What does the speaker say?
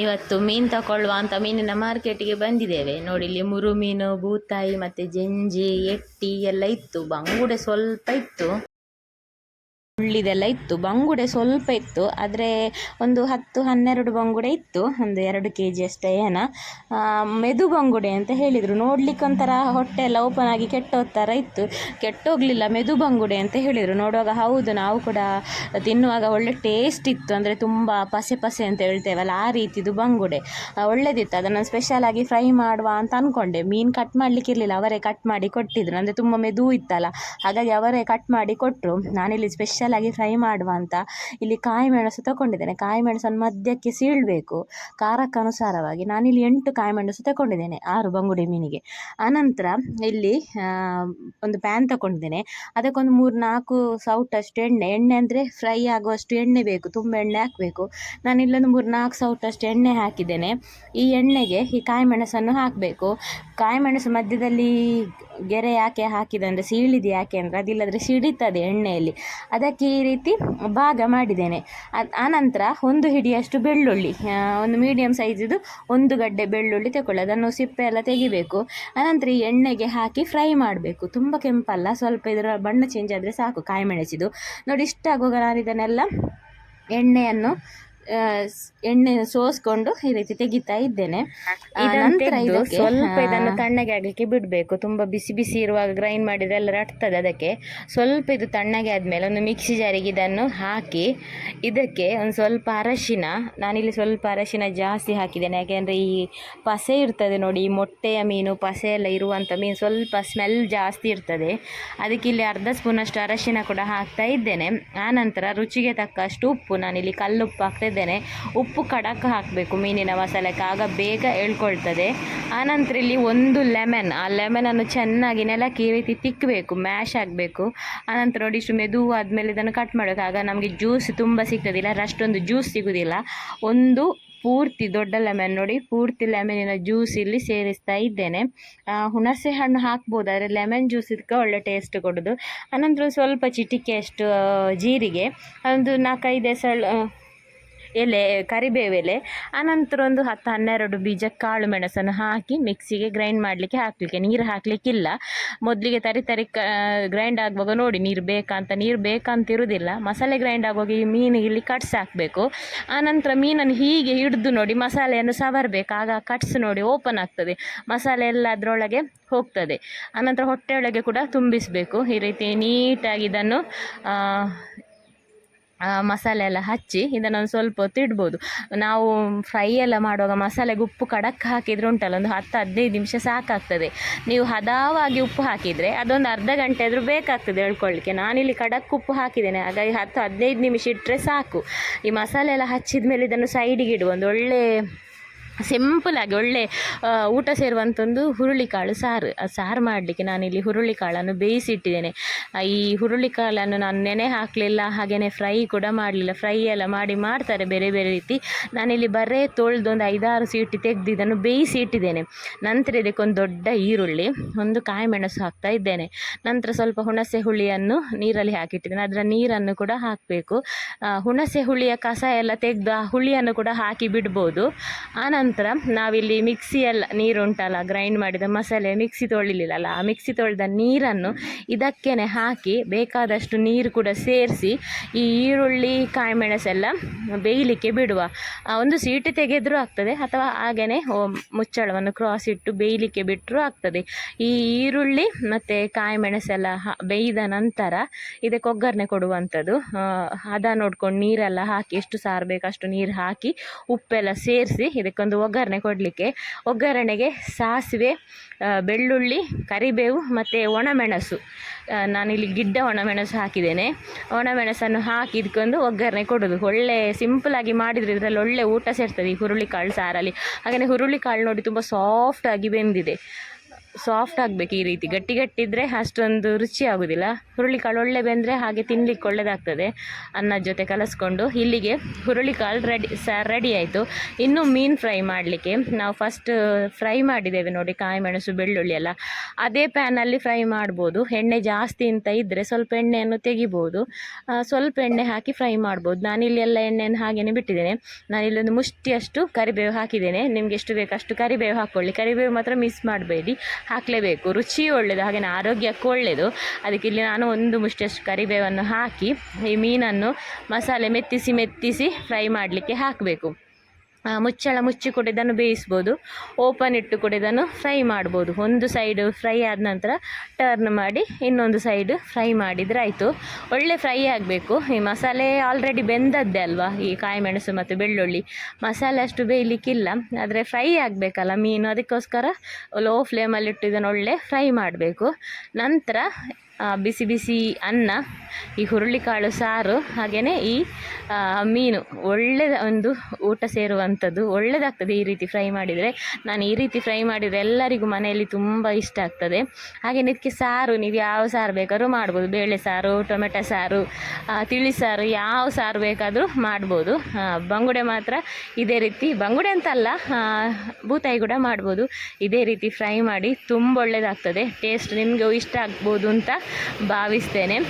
ಇವತ್ತು ಮೀನು ತಗೊಳ್ಳುವ ಅಂತ ಮೀನಿನ ಮಾರ್ಕೆಟಿಗೆ ಬಂದಿದ್ದೇವೆ. ನೋಡಿ, ಇಲ್ಲಿ ಮುರು ಮೀನು ಬೂತಾಯಿ ಮತ್ತು ಜಂಜಿ, ಎಟ್ಟಿ ಎಲ್ಲ ಇತ್ತು. ಬಂಗುಡೆ ಸ್ವಲ್ಪ ಇತ್ತು. ಉಳ್ಳಿದೆಲ್ಲ ಇತ್ತು. ಬಂಗುಡೆ ಸ್ವಲ್ಪ ಇತ್ತು. ಆದರೆ ಒಂದು ಹತ್ತು, ಹನ್ನೆರಡು ಬಂಗುಡೆ ಇತ್ತು. ಒಂದು ಎರಡು ಕೆ ಜಿ ಅಷ್ಟೇ ಏನ. ಮೆದು ಬಂಗುಡೆ ಅಂತ ಹೇಳಿದರು. ನೋಡ್ಲಿಕ್ಕೆ ಒಂಥರ ಹೊಟ್ಟೆ ಎಲ್ಲ ಓಪನ್ ಆಗಿ ಕೆಟ್ಟೋದ ಥರ ಇತ್ತು. ಕೆಟ್ಟೋಗ್ಲಿಲ್ಲ ಮೆದು ಬಂಗುಡೆ ಅಂತ ಹೇಳಿದರು. ನೋಡುವಾಗ ಹೌದು, ನಾವು ಕೂಡ ತಿನ್ನುವಾಗ ಒಳ್ಳೆ ಟೇಸ್ಟ್ ಇತ್ತು. ಅಂದರೆ ತುಂಬ ಪಸೆ ಪಸೆ ಅಂತ ಹೇಳ್ತೇವಲ್ಲ ಆ ರೀತಿದು ಬಂಗುಡೆ. ಒಳ್ಳೆದಿತ್ತು. ಅದನ್ನು ಸ್ಪೆಷಲ್ ಆಗಿ ಫ್ರೈ ಮಾಡುವ ಅಂತ ಅಂದ್ಕೊಂಡೆ ಮೀನು ಕಟ್ ಮಾಡಲಿಕ್ಕಿರಲಿಲ್ಲ ಅವರೇ ಕಟ್ ಮಾಡಿ ಕೊಟ್ಟಿದ್ರು. ಅಂದರೆ ತುಂಬ ಮೆದು ಇತ್ತಲ್ಲ. ಹಾಗಾಗಿ ಅವರೇ ಕಟ್ ಮಾಡಿ ಕೊಟ್ಟರು ನಾನಿಲ್ಲಿ ಸ್ಪೆಷಲ್ ಆಗಿ ಫ್ರೈ ಮಾಡುವ ಅಂತ ಇಲ್ಲಿ ಕಾಯಿ ಮೆಣಸು ತಗೊಂಡಿದ್ದೇನೆ. ಕಾಯಿ ಮೆಣಸನ್ನು ಮಧ್ಯಕ್ಕೆ ಸೀಳಬೇಕು. ಖಾರಕ್ಕೆ ಅನುಸಾರವಾಗಿ ನಾನಿಲ್ಲಿ ಎಂಟು ಕಾಯಿ ಮೆಣಸು ತಗೊಂಡಿದ್ದೇನೆ, ಆರು ಬಂಗುಡೆ ಮೀನಿಗೆ. ಆನಂತರ ಇಲ್ಲಿ ಒಂದು ಪ್ಯಾನ್ ತಗೊಂಡಿದ್ದೇನೆ. ಅದಕ್ಕೊಂದು ಮೂರು ನಾಲ್ಕು ಸೌಟಷ್ಟು ಎಣ್ಣೆ. ಎಣ್ಣೆ ಅಂದರೆ ಫ್ರೈ ಆಗುವಷ್ಟು ಎಣ್ಣೆ ಬೇಕು, ತುಂಬ ಎಣ್ಣೆ ಹಾಕಬೇಕು. ನಾನು ಇಲ್ಲೊಂದು ಮೂರು ನಾಲ್ಕು ಸೌಟಷ್ಟು ಎಣ್ಣೆ ಹಾಕಿದ್ದೇನೆ. ಈ ಎಣ್ಣೆಗೆ ಈ ಕಾಯಿ ಮೆಣಸನ್ನು ಹಾಕಬೇಕು. ಕಾಯಿ ಮೆಣಸು ಮಧ್ಯದಲ್ಲಿ ಗೆರೆ ಯಾಕೆ ಹಾಕಿದೆ ಅಂದರೆ ಸೀಳಿದೆ ಯಾಕೆ ಅಂದರೆ ಅದಿಲ್ಲದ್ರೆ ಸಿಡಿತದೆ ಎಣ್ಣೆಯಲ್ಲಿ. ಅದಕ್ಕೆ ಈ ರೀತಿ ಭಾಗ ಮಾಡಿದ್ದೇನೆ. ಅದು ಆನಂತರ ಒಂದು ಹಿಡಿಯಷ್ಟು ಬೆಳ್ಳುಳ್ಳಿ ಒಂದು ಮೀಡಿಯಮ್ ಸೈಜಿದು ಒಂದು ಗಡ್ಡೆ ಬೆಳ್ಳುಳ್ಳಿ ತಗೊಳ್ಳಿ ಅದನ್ನು ಸಿಪ್ಪೆ ಎಲ್ಲ ತೆಗಿಬೇಕು. ಆನಂತರ ಈ ಎಣ್ಣೆಗೆ ಹಾಕಿ ಫ್ರೈ ಮಾಡಬೇಕು. ತುಂಬ ಕೆಂಪಲ್ಲ, ಸ್ವಲ್ಪ ಇದರ ಬಣ್ಣ ಚೇಂಜ್ ಆದರೆ ಸಾಕು ಕಾಯಿ ಮೆಣಸಿದು. ನೋಡಿ ಇಷ್ಟ ಆಗುವಾಗ ನಾನು ಇದನ್ನೆಲ್ಲ ಎಣ್ಣೆಯನ್ನು ಎಣ್ಣೆ ಸೋಸ್ಕೊಂಡು ಈ ರೀತಿ ತೆಗಿತಾ ಇದ್ದೇನೆ. ನಂತರ ತೆಗ್ದು ಇದಕ್ಕೆ, ಸ್ವಲ್ಪ ಇದನ್ನು ತಣ್ಣಗೆ ಆಗ್ಲಿಕ್ಕೆ ಬಿಡಬೇಕು. ತುಂಬ ಬಿಸಿ ಬಿಸಿ ಇರುವಾಗ ಗ್ರೈಂಡ್ ಮಾಡಿದರೆ ಎಲ್ಲ ರಟ್ತದೆ ಅದಕ್ಕೆ. ಸ್ವಲ್ಪ ಇದು ತಣ್ಣಗೆ ಆದಮೇಲೆ ಒಂದು ಮಿಕ್ಸಿ ಜಾರಿಗೆ ಇದನ್ನು ಹಾಕಿ ಇದಕ್ಕೆ ಒಂದು ಸ್ವಲ್ಪ ಅರಶಿನ ನಾನಿಲ್ಲಿ ಸ್ವಲ್ಪ ಅರಶಿನ ಜಾಸ್ತಿ ಹಾಕಿದ್ದೇನೆ. ಯಾಕೆಂದ್ರೆ ಈ ಪಸೆ ಇರ್ತದೆ ನೋಡಿ ಈ ಮೊಟ್ಟೆಯ ಮೀನು ಪಸೆ ಎಲ್ಲ ಇರುವಂಥ ಮೀನು ಸ್ವಲ್ಪ ಸ್ಮೆಲ್ ಜಾಸ್ತಿ ಇರ್ತದೆ. ಅದಕ್ಕೆ ಇಲ್ಲಿ ಅರ್ಧ ಸ್ಪೂನಷ್ಟು ಅರಶಿನ ಕೂಡ ಹಾಕ್ತಾ ಇದ್ದೇನೆ. ಆನಂತರ ರುಚಿಗೆ ತಕ್ಕಷ್ಟು ಉಪ್ಪು ನಾನಿಲ್ಲಿ ಕಲ್ಲುಪ್ಪು ಹಾಕ್ತಾ ಇದ್ದೇನೆ ಉಪ್ಪು ಕಡಕ್ಕೆ ಹಾಕಬೇಕು, ಮೀನಿನ ಮಸಾಲಕ್ಕೆ ಆಗ ಬೇಗ ಎಳ್ಕೊಳ್ತದೆ ಆನಂತರ ಇಲ್ಲಿ ಒಂದು ಲೆಮನ್, ಆ ಲೆಮನನ್ನು ಚೆನ್ನಾಗಿ ನೆಲಕ್ಕೆ ಈ ರೀತಿ ತಿಕ್ಕಬೇಕು ಮ್ಯಾಶ್ ಆಗಬೇಕು. ಆನಂತರ ನೋಡಿ ಇಷ್ಟು ಮೆದು ಆದಮೇಲೆ ಇದನ್ನು ಕಟ್ ಮಾಡಬೇಕು. ಆಗ ನಮಗೆ ಜ್ಯೂಸ್ ತುಂಬ ಸಿಗ್ತದಿಲ್ಲ ಅಷ್ಟೊಂದು ಜ್ಯೂಸ್ ಸಿಗೋದಿಲ್ಲ. ಒಂದು ಪೂರ್ತಿ ದೊಡ್ಡ ಲೆಮನ್ ನೋಡಿ, ಪೂರ್ತಿ ಲೆಮನಿನ ಜ್ಯೂಸ್ ಇಲ್ಲಿ ಸೇರಿಸ್ತಾ ಇದ್ದೇನೆ. ಹುಣಸೆ ಹಣ್ಣು ಹಾಕ್ಬೋದು, ಆದರೆ ಲೆಮನ್ ಜ್ಯೂಸ್ ಇದಕ್ಕೆ ಒಳ್ಳೆ ಟೇಸ್ಟ್ ಕೊಡೋದು. ಆನಂತರ ಸ್ವಲ್ಪ ಚಿಟಿಕೆಯಷ್ಟು ಜೀರಿಗೆ, ಒಂದು ನಾಲ್ಕೈದು ಎಸಳು ಎಲೆ, ಕರಿಬೇವು ಎಲೆ ಆನಂತರ ಒಂದು ಹತ್ತು ಹನ್ನೆರಡು ಬೀಜ ಕಾಳು ಮೆಣಸನ್ನು ಹಾಕಿ ಮಿಕ್ಸಿಗೆ ಗ್ರೈಂಡ್ ಮಾಡಲಿಕ್ಕೆ ಹಾಕಲಿಕ್ಕೆ. ನೀರು ಹಾಕಲಿಕ್ಕಿಲ್ಲ. ಮೊದಲಿಗೆ ತರಿ ತರಿ ಗ್ರೈಂಡ್ ಆಗುವಾಗ ನೋಡಿ ನೀರು ಬೇಕಾ ಅಂತ. ನೀರು ಬೇಕಂತ ಇರುವುದಿಲ್ಲ ಮಸಾಲೆ ಗ್ರೈಂಡ್ ಆಗುವಾಗ ಈ ಮೀನು ಇಲ್ಲಿ ಕಟ್ಸ್ ಹಾಕಬೇಕು. ಆನಂತರ ಮೀನನ್ನು ಹೀಗೆ ಹಿಡಿದು ನೋಡಿ ಮಸಾಲೆಯನ್ನು ಸವರಬೇಕು. ಆಗ ಕಟ್ಸ್ ನೋಡಿ ಓಪನ್ ಆಗ್ತದೆ. ಮಸಾಲೆ ಎಲ್ಲ ಅದರೊಳಗೆ ಹೋಗ್ತದೆ. ಆನಂತರ ಹೊಟ್ಟೆಯೊಳಗೆ ಕೂಡ ತುಂಬಿಸಬೇಕು. ಈ ರೀತಿ ನೀಟಾಗಿ ಇದನ್ನು ಮಸಾಲೆ ಎಲ್ಲ ಹಚ್ಚಿ ಇದನ್ನೊಂದು ಸ್ವಲ್ಪ ಹೊತ್ತು ಇಡ್ಬೋದು. ನಾವು ಫ್ರೈ ಎಲ್ಲ ಮಾಡುವಾಗ ಮಸಾಲೆಗೆ ಉಪ್ಪು ಕಡಕ್ ಹಾಕಿದರೆ ಉಂಟಲ್ಲ, ಒಂದು ಹತ್ತು ಹದಿನೈದು ನಿಮಿಷ ಸಾಕಾಗ್ತದೆ. ನೀವು ಹದವಾಗಿ ಉಪ್ಪು ಹಾಕಿದರೆ ಅದೊಂದು ಅರ್ಧ ಗಂಟೆ ಆದರೂ ಬೇಕಾಗ್ತದೆ ಹೇಳ್ಕೊಳ್ಳಿಕ್ಕೆ ನಾನಿಲ್ಲಿ ಖಡಕ್ ಉಪ್ಪು ಹಾಕಿದ್ದೇನೆ, ಹಾಗಾಗಿ ಹತ್ತು ಹದಿನೈದು ನಿಮಿಷ ಇಟ್ಟರೆ ಸಾಕು. ಈ ಮಸಾಲೆ ಎಲ್ಲ ಹಚ್ಚಿದ ಮೇಲೆ ಇದನ್ನು ಸೈಡಿಗೆ ಇಡುವ, ಒಂದು ಒಳ್ಳೆ ಸಿಂಪಲಾಗಿ ಒಳ್ಳೆ ಊಟ ಸೇರುವಂಥೊಂದು ಹುರುಳಿಕಾಳು ಸಾರು. ಆ ಸಾರು ಮಾಡಲಿಕ್ಕೆ ನಾನಿಲ್ಲಿ ಹುರುಳಿಕಾಳನ್ನು ಬೇಯಿಸಿಟ್ಟಿದ್ದೇನೆ. ಈ ಹುರುಳಿಕಾಳನ್ನು ನಾನು ನೆನೆ ಹಾಕಲಿಲ್ಲ ಹಾಗೆಯೇ ಫ್ರೈ ಕೂಡ ಮಾಡಲಿಲ್ಲ. ಫ್ರೈ ಎಲ್ಲ ಮಾಡಿ ಮಾಡ್ತಾರೆ ಬೇರೆ ಬೇರೆ ರೀತಿ. ನಾನಿಲ್ಲಿ ಬರೇ ತೊಳೆದು ಒಂದು ಐದಾರು ಸೀಟಿ ತೆಗೆದು ಇದನ್ನು ಬೇಯಿಸಿ ಇಟ್ಟಿದ್ದೇನೆ ನಂತರ ಇದಕ್ಕೊಂದು ದೊಡ್ಡ ಈರುಳ್ಳಿ, ಒಂದು ಕಾಯಿ ಮೆಣಸು ಹಾಕ್ತಾ ಇದ್ದೇನೆ. ನಂತರ ಸ್ವಲ್ಪ ಹುಣಸೆ ಹುಳಿಯನ್ನು ನೀರಲ್ಲಿ ಹಾಕಿಟ್ಟಿದ್ದೇನೆ. ಅದರ ನೀರನ್ನು ಕೂಡ ಹಾಕಬೇಕು. ಹುಣಸೆ ಹುಳಿಯ ಕಸ ಎಲ್ಲ ತೆಗೆದು ಆ ಹುಳಿಯನ್ನು ಕೂಡ ಹಾಕಿ ಬಿಡ್ಬೋದು. ಆನಂತರ ನಾವಿಲ್ಲಿ ಮಿಕ್ಸಿಯಲ್ಲ ನೀರುಂಟಲ್ಲ ಗ್ರೈಂಡ್ ಮಾಡಿದ ಮಸಾಲೆ ಮಿಕ್ಸಿ ತೊಳಿಲಿಲ್ಲಲ್ಲ, ಆ ಮಿಕ್ಸಿ ತೊಳೆದ ನೀರನ್ನು ಇದಕ್ಕೇ ಹಾಕಿ ಬೇಕಾದಷ್ಟು ನೀರು ಕೂಡ ಸೇರಿಸಿ ಈ ಈರುಳ್ಳಿ ಕಾಯಿ ಮೆಣಸೆಲ್ಲ ಬೇಯಲಿಕ್ಕೆ ಬಿಡುವ ಒಂದು ಸೀಟಿ ತೆಗೆದರೂ ಆಗ್ತದೆ ಅಥವಾ ಹಾಗೆಯೇ ಮುಚ್ಚಳವನ್ನು ಕ್ರಾಸ್ ಇಟ್ಟು ಬೇಯಲಿಕ್ಕೆ ಬಿಟ್ಟರೂ ಆಗ್ತದೆ. ಈ ಈರುಳ್ಳಿ ಮತ್ತು ಕಾಯಿ ಮೆಣಸೆಲ್ಲ ಹಾ ಬೇಯ್ದ ನಂತರ ಇದಕ್ಕೆ ಒಗ್ಗರಣೆ ಕೊಡುವಂಥದ್ದು ಹದ ನೋಡ್ಕೊಂಡು ನೀರೆಲ್ಲ ಹಾಕಿ ಎಷ್ಟು ಸಾರು ಬೇಕು ಅಷ್ಟು ನೀರು ಹಾಕಿ ಉಪ್ಪೆಲ್ಲ ಸೇರಿಸಿ ಇದಕ್ಕೊಂದು ಒಗ್ಗರಣೆ ಕೊಡಲಿಕ್ಕೆ. ಒಗ್ಗರಣೆಗೆ ಸಾಸಿವೆ ಬೆಳ್ಳುಳ್ಳಿ, ಕರಿಬೇವು ಮತ್ತು ಒಣಮೆಣಸು. ನಾನಿಲ್ಲಿ ಗಿಡ್ಡ ಒಣಮೆಣಸು ಹಾಕಿದ್ದೇನೆ. ಒಣಮೆಣಸನ್ನು ಹಾಕಿ ಇದಕ್ಕೊಂದು ಒಗ್ಗರಣೆ ಕೊಡೋದು. ಒಳ್ಳೆ ಸಿಂಪಲಾಗಿ ಮಾಡಿದರೆ ಇದರಲ್ಲಿ ಒಳ್ಳೆ ಊಟ ಸೇರ್ತದೆ ಈ ಹುರುಳಿಕಾಳು ಸಾರಲ್ಲಿ. ಹಾಗೆಯೇ ಹುರುಳಿಕಾಳು ನೋಡಿ ತುಂಬ ಸಾಫ್ಟಾಗಿ ಬೆಂದಿದೆ. ಸಾಫ್ಟ್ ಆಗಬೇಕು ಈ ರೀತಿ. ಗಟ್ಟಿ ಗಟ್ಟಿದ್ರೆ ಅಷ್ಟೊಂದು ರುಚಿ ಆಗೋದಿಲ್ಲ. ಹುರುಳಿಕಾಳು ಒಳ್ಳೆ ಬೆಂದರೆ ಹಾಗೆ ತಿನ್ಲಿಕ್ಕೆ ಒಳ್ಳೆಯದಾಗ್ತದೆ ಅನ್ನದ ಜೊತೆ ಕಲಸ್ಕೊಂಡು ಇಲ್ಲಿಗೆ ಹುರುಳಿಕಾಳು ರೆಡಿ, ಸ, ರೆಡಿ ಆಯಿತು. ಇನ್ನು ಮೀನು ಫ್ರೈ ಮಾಡಲಿಕ್ಕೆ ನಾವು ಫಸ್ಟ್ ಫ್ರೈ ಮಾಡಿದ್ದೇವೆ ನೋಡಿ, ಕಾಯಿ ಮೆಣಸು, ಬೆಳ್ಳುಳ್ಳಿ ಎಲ್ಲ. ಅದೇ ಪ್ಯಾನಲ್ಲಿ ಫ್ರೈ ಮಾಡ್ಬೋದು. ಎಣ್ಣೆ ಜಾಸ್ತಿ ಅಂತ ಇದ್ದರೆ ಸ್ವಲ್ಪ ಎಣ್ಣೆಯನ್ನು ತೆಗಿಬೋದು. ಸ್ವಲ್ಪ ಎಣ್ಣೆ ಹಾಕಿ ಫ್ರೈ ಮಾಡ್ಬೋದು. ನಾನಿಲ್ಲಿ ಎಲ್ಲ ಎಣ್ಣೆಯನ್ನು ಹಾಗೆಯೇ ಬಿಟ್ಟಿದ್ದೇನೆ. ನಾನು ಒಂದು ಮುಷ್ಟಿಯಷ್ಟು ಕರಿಬೇವು ಹಾಕಿದ್ದೇನೆ. ನಿಮಗೆ ಎಷ್ಟು ಬೇಕು ಅಷ್ಟು ಕರಿಬೇವು ಹಾಕ್ಕೊಳ್ಳಿ. ಕರಿಬೇವು ಮಾತ್ರ ಮಿಸ್ ಮಾಡಬೇಡಿ. ಹಾಕಲೇಬೇಕು. ರುಚಿ ಒಳ್ಳೆಯದು ಹಾಗೆಯೇ ಆರೋಗ್ಯಕ್ಕೂ ಒಳ್ಳೆಯದು ಅದಕ್ಕೆ ಇಲ್ಲಿ ನಾನು ಒಂದು ಮುಷ್ಟಿಯಷ್ಟು ಕರಿಬೇವನ್ನು ಹಾಕಿ, ಈ ಮೀನನ್ನು ಮಸಾಲೆ ಮೆತ್ತಿಸಿ ಮೆತ್ತಿಸಿ ಫ್ರೈ ಮಾಡಲಿಕ್ಕೆ ಹಾಕಬೇಕು. ಮುಚ್ಚಳ ಮುಚ್ಚಿ ಕೂಡ ಇದನ್ನು ಬೇಯಿಸ್ಬೋದು. ಓಪನ್ ಇಟ್ಟು ಕೂಡ ಇದನ್ನು ಫ್ರೈ ಮಾಡ್ಬೋದು. ಒಂದು ಸೈಡ್ ಫ್ರೈ ಆದ ನಂತರ ಟರ್ನ್ ಮಾಡಿ ಇನ್ನೊಂದು ಸೈಡ್ ಫ್ರೈ ಮಾಡಿದರೆ ಆಯಿತು. ಒಳ್ಳೆ ಫ್ರೈ ಆಗಬೇಕು. ಈ ಮಸಾಲೆ ಆಲ್ರೆಡಿ ಬೆಂದದ್ದೇ ಅಲ್ವಾ? ಈ ಕಾಯಿ ಮೆಣಸು ಮತ್ತು ಬೆಳ್ಳುಳ್ಳಿ. ಮಸಾಲೆ ಅಷ್ಟು ಬೇಯಲಿಕ್ಕಿಲ್ಲ. ಆದರೆ ಫ್ರೈ ಆಗಬೇಕಲ್ಲ ಮೀನು. ಅದಕ್ಕೋಸ್ಕರ ಲೋ ಫ್ಲೇಮಲ್ಲಿಟ್ಟು ಇದನ್ನು ಒಳ್ಳೆ ಫ್ರೈ ಮಾಡಬೇಕು. ನಂತರ ಬಿಸಿ ಬಿಸಿ ಅನ್ನ, ಈ ಹುರುಳಿಕಾಳು ಸಾರು ಹಾಗೆಯೇ ಈ ಮೀನು. ಒಳ್ಳೆಯ ಒಂದು ಊಟ ಸೇರುವಂಥದ್ದು. ಒಳ್ಳೆಯದಾಗ್ತದೆ ಈ ರೀತಿ ಫ್ರೈ ಮಾಡಿದರೆ. ನಾನು ಈ ರೀತಿ ಫ್ರೈ ಮಾಡಿದರೆ ಎಲ್ಲರಿಗೂ ಮನೆಯಲ್ಲಿ ತುಂಬ ಇಷ್ಟ ಆಗ್ತದೆ. ಹಾಗೆಯೇ ಇದಕ್ಕೆ ಸಾರು, ನೀವು ಯಾವ ಸಾರು ಬೇಕಾದ್ರೂ ಮಾಡ್ಬೋದು. ಬೇಳೆ ಸಾರು, ಟೊಮೆಟೊ ಸಾರು ತಿಳಿ ಸಾರು, ಯಾವ ಸಾರು ಬೇಕಾದರೂ ಮಾಡ್ಬೋದು. ಬಂಗುಡೆ ಮಾತ್ರ ಇದೇ ರೀತಿ. ಬಂಗುಡೆ ಅಂತಲ್ಲ ಬೂತಾಯಿ ಕೂಡ ಮಾಡ್ಬೋದು. ಇದೇ ರೀತಿ ಫ್ರೈ ಮಾಡಿ ತುಂಬ ಒಳ್ಳೆಯದಾಗ್ತದೆ ಟೇಸ್ಟ್ ನಿಮಗೂ ಇಷ್ಟ ಆಗ್ಬೋದು ಅಂತ భావిస్తేనే.